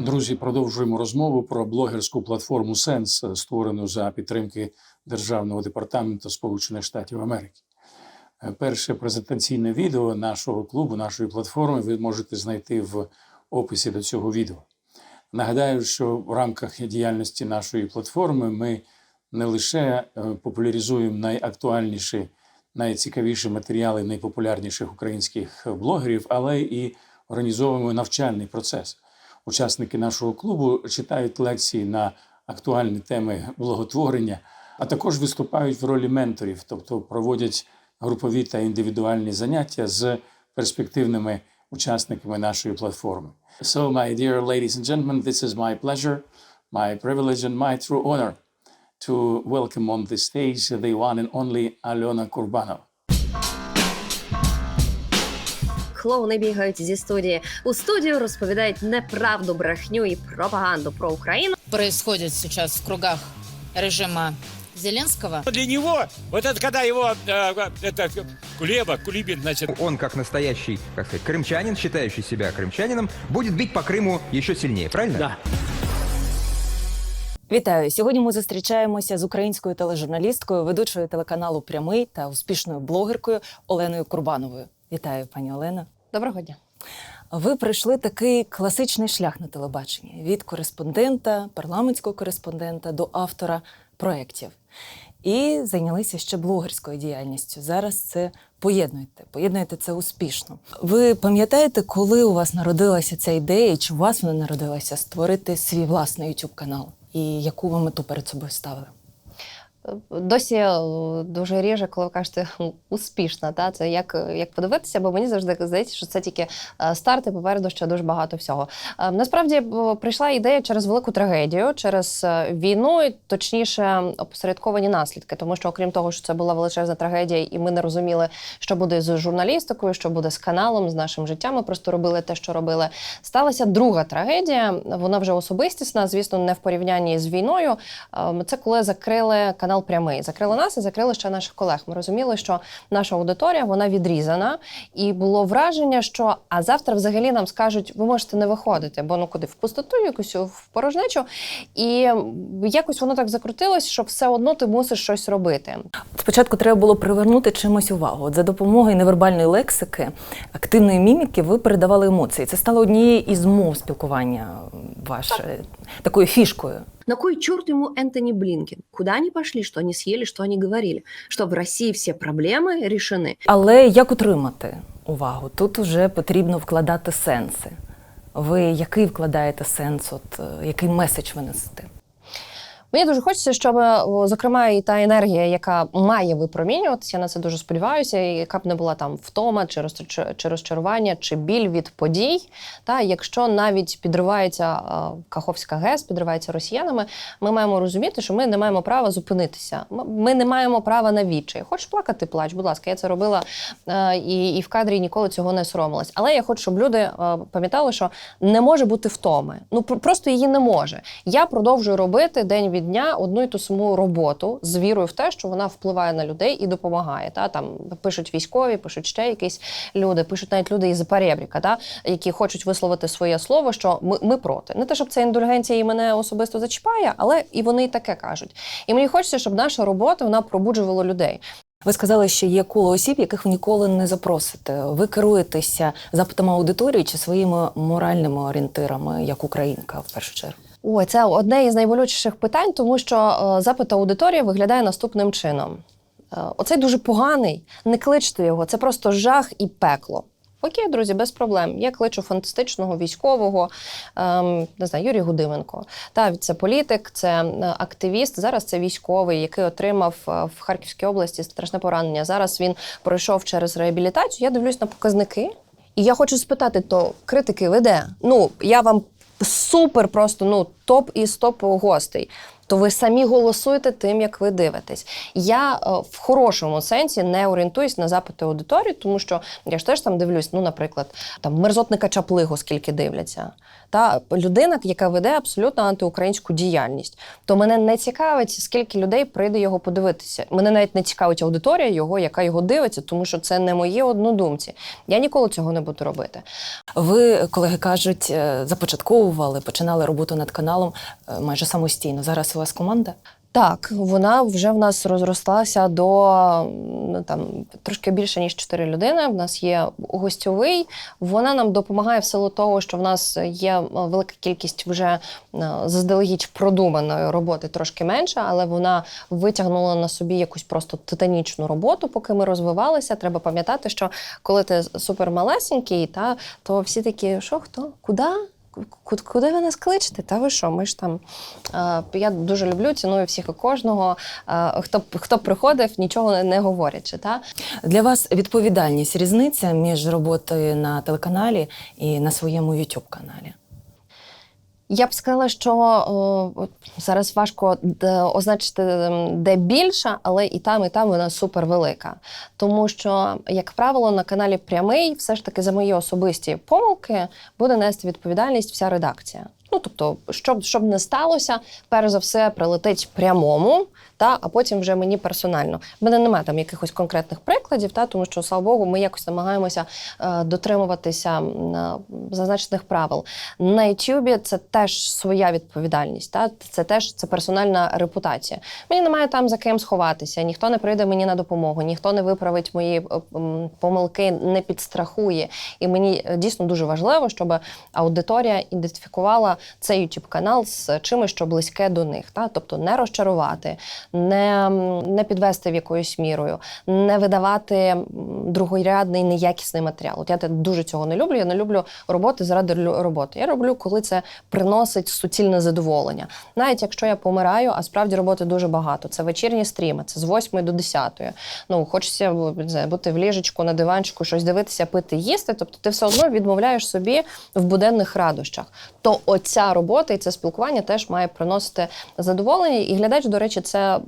Друзі, продовжуємо розмову про блогерську платформу Сенс, створену за підтримки Державного департаменту Сполучених Штатів Америки. Перше презентаційне відео нашого клубу, нашої платформи, ви можете знайти в описі до цього відео. Нагадаю, що в рамках діяльності нашої платформи ми не лише е, популяризуємо найактуальніші, найцікавіші матеріали найпопулярніших українських блогерів, але і організовуємо навчальний процес. Учасники нашого клубу читають лекції на актуальні теми благотворення, а також виступають в ролі менторів, тобто проводять групові та індивідуальні заняття з перспективними учасниками нашої платформи. So, my dear ladies and gentlemen, this is my pleasure, my privilege and my true honor to welcome on the stage the one and only Alyona Kurbanova. Клоуни бігають зі студії. У студію розповідають неправду, брехню і пропаганду про Україну. происходит сейчас в кругах режима Зеленского. Для него, вот это когда его, э, это, Кулеба, Кулибин, значит, Он, как настоящий, как сказать, крымчанин, считающий себя крымчанином, будет бить по Крыму еще сильнее, правильно? Да. Вітаю! Сьогодні ми зустрічаємося з українською тележурналісткою, ведучою телеканалу Прямий та успішною блогеркою Оленою Курбановою. Вітаю, пані Олена. Доброго дня. Ви пройшли такий класичний шлях на телебаченні від кореспондента, парламентського кореспондента до автора проєктів. І зайнялися ще блогерською діяльністю. Зараз це поєднуєте, поєднуєте це успішно. Ви пам'ятаєте, коли у вас народилася ця ідея, і чи у вас вона народилася створити свій власний youtube канал? І яку ви мету перед собою ставили? Досі е, дуже ріже, коли ви кажете успішна. Та це як, як подивитися, бо мені завжди здається, що це тільки е, старт і попереду ще дуже багато всього. Е, Насправді прийшла ідея через велику трагедію, через війну, і точніше опосередковані наслідки. Тому що, окрім того, що це була величезна трагедія, і ми не розуміли, що буде з журналістикою, що буде з каналом, з нашим життям. Ми просто робили те, що робили. Сталася друга трагедія. Вона вже особистісна, звісно, не в порівнянні з війною. Це коли закрили канал прямий. Закрили нас і закрили ще наших колег. Ми розуміли, що наша аудиторія вона відрізана, і було враження, що а завтра взагалі нам скажуть, ви можете не виходити, бо ну куди в пустоту, якусь в порожнечу. І якось воно так закрутилось, що все одно ти мусиш щось робити. Спочатку треба було привернути чимось увагу. От за допомогою невербальної лексики, активної міміки, ви передавали емоції. Це стало однією із мов спілкування ваше такою фішкою. На кой черт ему Энтони Блинкин? Куда они пошли, что они съели, что они говорили? Что в России все проблемы решены. Але як утримати увагу? Тут вже потрібно вкладати сенси. Ви який вкладаєте сенс? От е, який меседж ви несете? Мені дуже хочеться, щоб, зокрема, і та енергія, яка має випромінюватися, я на це дуже сподіваюся, і яка б не була там втома, чи, чи, розчарування, чи біль від подій. Та якщо навіть підривається е, Каховська ГЕС, підривається росіянами, ми маємо розуміти, що ми не маємо права зупинитися. Ми не маємо права на відчай. Хочеш плакати, плач, будь ласка, я це робила е, і, і в кадрі ніколи цього не соромилась. Але я хочу, щоб люди е, пам'ятали, що не може бути втоми. Ну просто її не може. Я продовжую робити день від дня одну і ту саму роботу з вірою в те, що вона впливає на людей і допомагає. Та там пишуть військові, пишуть ще якісь люди, пишуть навіть люди із Перебріка, та які хочуть висловити своє слово, що ми, ми проти. Не те, щоб це індульгенція і мене особисто зачіпає, але і вони і таке кажуть. І мені хочеться, щоб наша робота вона пробуджувала людей. Ви сказали, що є коло осіб, яких ви ніколи не запросите. Ви керуєтеся запитами аудиторії чи своїми моральними орієнтирами, як українка, в першу чергу? Ой, це одне із найболючіших питань, тому що е, запит аудиторії виглядає наступним чином. Е, оцей дуже поганий, не кличте його, це просто жах і пекло. Окей, друзі, без проблем. Я кличу фантастичного військового, ем, не знаю, Юрій Гудименко. Та це політик, це е, активіст. Зараз це військовий, який отримав в Харківській області страшне поранення. Зараз він пройшов через реабілітацію. Я дивлюсь на показники, і я хочу спитати: то критики ви де? Ну я вам супер просто ну топ із топ гостей. То ви самі голосуєте тим, як ви дивитесь. Я е, в хорошому сенсі не орієнтуюсь на запити аудиторії, тому що я ж теж там дивлюсь, ну, наприклад, там мерзотника Чаплигу, скільки дивляться. Та людина, яка веде абсолютно антиукраїнську діяльність. То мене не цікавить, скільки людей прийде його подивитися. Мене навіть не цікавить аудиторія його, яка його дивиться, тому що це не мої однодумці. Я ніколи цього не буду робити. Ви, колеги кажуть, е, започатковували, починали роботу над каналом е, майже самостійно. Зараз вас команда? Так, вона вже в нас розросталася до там трошки більше ніж 4 людини. В нас є гостьовий. Вона нам допомагає в силу того, що в нас є велика кількість вже заздалегідь продуманої роботи, трошки менше, але вона витягнула на собі якусь просто титанічну роботу, поки ми розвивалися. Треба пам'ятати, що коли ти супермалесенький, та то всі такі, що хто, куди? Куди, ви нас кличете? Та ви що? Ми ж там. Е, я дуже люблю, ціную всіх і кожного. Е, хто, хто приходив, нічого не говорячи. Та? Для вас відповідальність різниця між роботою на телеканалі і на своєму youtube каналі Я б сказала, що о, зараз важко означити, ем, де більша, але і там, і там вона супер велика. Тому що, як правило, на каналі прямий, все ж таки за мої особисті помилки буде нести відповідальність вся редакція. Ну тобто, щоб, щоб не сталося, перш за все прилетить прямому, та а потім вже мені персонально. В мене немає там якихось конкретних прикладів, та тому що слава Богу, ми якось намагаємося е, дотримуватися зазначених правил. На Ютубі це теж своя відповідальність. Та це теж це персональна репутація. Мені немає там за ким сховатися, ніхто не прийде мені на допомогу, ніхто не виправить мої е, помилки, не підстрахує. І мені е, дійсно дуже важливо, щоб аудиторія ідентифікувала цей YouTube канал з чимось, що близьке до них. Та? Тобто не розчарувати, не, не підвести в якоюсь мірою, не видавати другорядний неякісний матеріал. От я дуже цього не люблю. Я не люблю роботи заради роботи. Я роблю, коли це приносить суцільне задоволення. Навіть якщо я помираю, а справді роботи дуже багато. Це вечірні стріми, це з 8 до 10. Ну, хочеться не бути в ліжечку, на диванчику, щось дивитися, пити, їсти. Тобто ти все одно відмовляєш собі в буденних радощах. То оця робота і це спілкування теж має приносити задоволення. І глядач, до речі, це,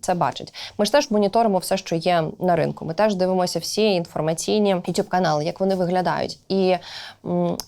це бачить. Ми ж теж моніторимо все, що є на ринку. Ми теж дивимося всі інформаційні youtube канали, як вони виглядають. І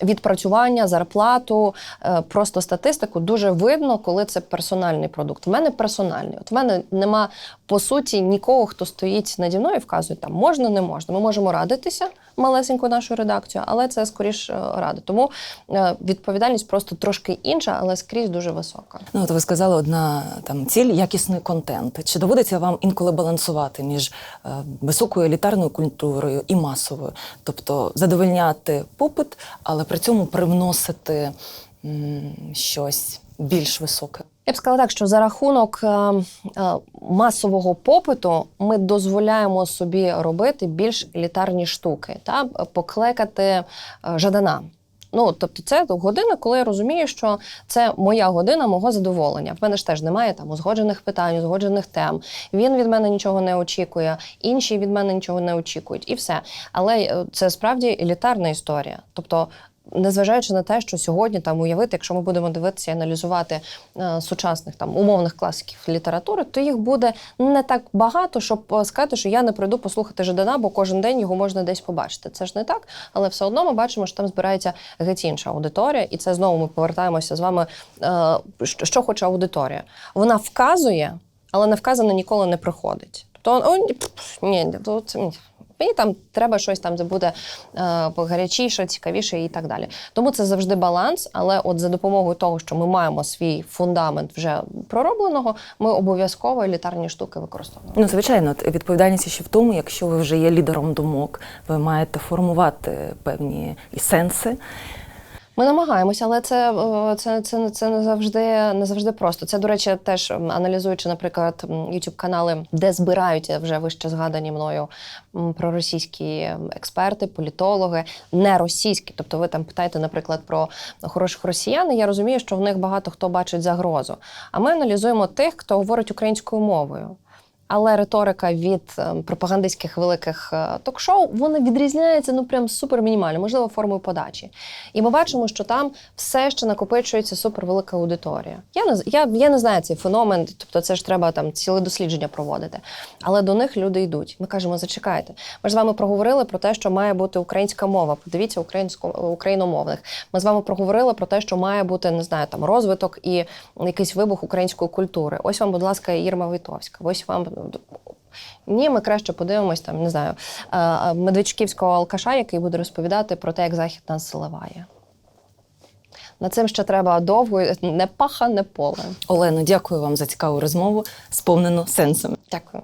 відпрацювання, зарплату, е, просто статистику дуже видно, коли це персональний продукт. В мене персональний. От в мене нема по суті нікого, хто стоїть наді мною і вказує, там можна, не можна. Ми можемо радитися малесеньку нашу редакцію, але це скоріш е, рада. Тому е, відповідальність просто трошки інша, але скрізь дуже висока. Ну, от ви сказали, одна там ціль якісний контент. Чи доводиться вам інколи балансувати між е, високою елітарною культурою і масовою? Тобто задовольняти попит, але при цьому привносити м, щось більш високе? Я б сказала так, що за рахунок е, е, масового попиту ми дозволяємо собі робити більш елітарні штуки, та поклекати е, Жадана. Ну, тобто, це година, коли я розумію, що це моя година мого задоволення. В мене ж теж немає там узгоджених питань, узгоджених тем. Він від мене нічого не очікує, інші від мене нічого не очікують, і все. Але це справді елітарна історія. Тобто, незважаючи на те, що сьогодні там уявити, якщо ми будемо дивитися і аналізувати е, сучасних там умовних класиків літератури, то їх буде не так багато, щоб е, сказати, що я не прийду послухати Жадана, бо кожен день його можна десь побачити. Це ж не так, але все одно ми бачимо, що там збирається геть інша аудиторія, і це знову ми повертаємося з вами. Е, що, хоче аудиторія? Вона вказує, але не вказана ніколи не приходить. Тобто, о, ні, тут ні. Мені там треба щось там, де буде е, гарячіше, цікавіше і так далі. Тому це завжди баланс. Але от за допомогою того, що ми маємо свій фундамент вже проробленого, ми обов'язково елітарні штуки використовуємо. Ну, звичайно, відповідальність ще в тому, якщо ви вже є лідером думок, ви маєте формувати певні і сенси. Ми намагаємося, але це, е, це, це, це не завжди не завжди просто. Це, до речі, теж аналізуючи, наприклад, youtube канали, де збираються вже вище згадані мною проросійські експерти, політологи, не російські. Тобто, ви там питаєте, наприклад, про хороших росіян. Я розумію, що в них багато хто бачить загрозу. А ми аналізуємо тих, хто говорить українською мовою. Але риторика від е, пропагандистських великих е, ток-шоу вона відрізняється ну прям супер мінімально, можливо, формою подачі. І ми бачимо, що там все ще накопичується супервелика аудиторія. Я не я, я не знаю цей феномен, тобто це ж треба там ціле дослідження проводити. Але до них люди йдуть. Ми кажемо, зачекайте. Ми ж з вами проговорили про те, що має бути українська мова. Подивіться українсько україномовних. Ми з вами проговорили про те, що має бути не знаю, там розвиток і якийсь вибух української культури. Ось вам, будь ласка, Ірма Войтовська. Ось вам. Ні, ми краще подивимось там, не знаю, е, е, медведчуківського алкаша, який буде розповідати про те, як захід нас заливає. Над цим ще треба довго, не паха, не поле. Олено, дякую вам за цікаву розмову, сповнену сенсом. Дякую.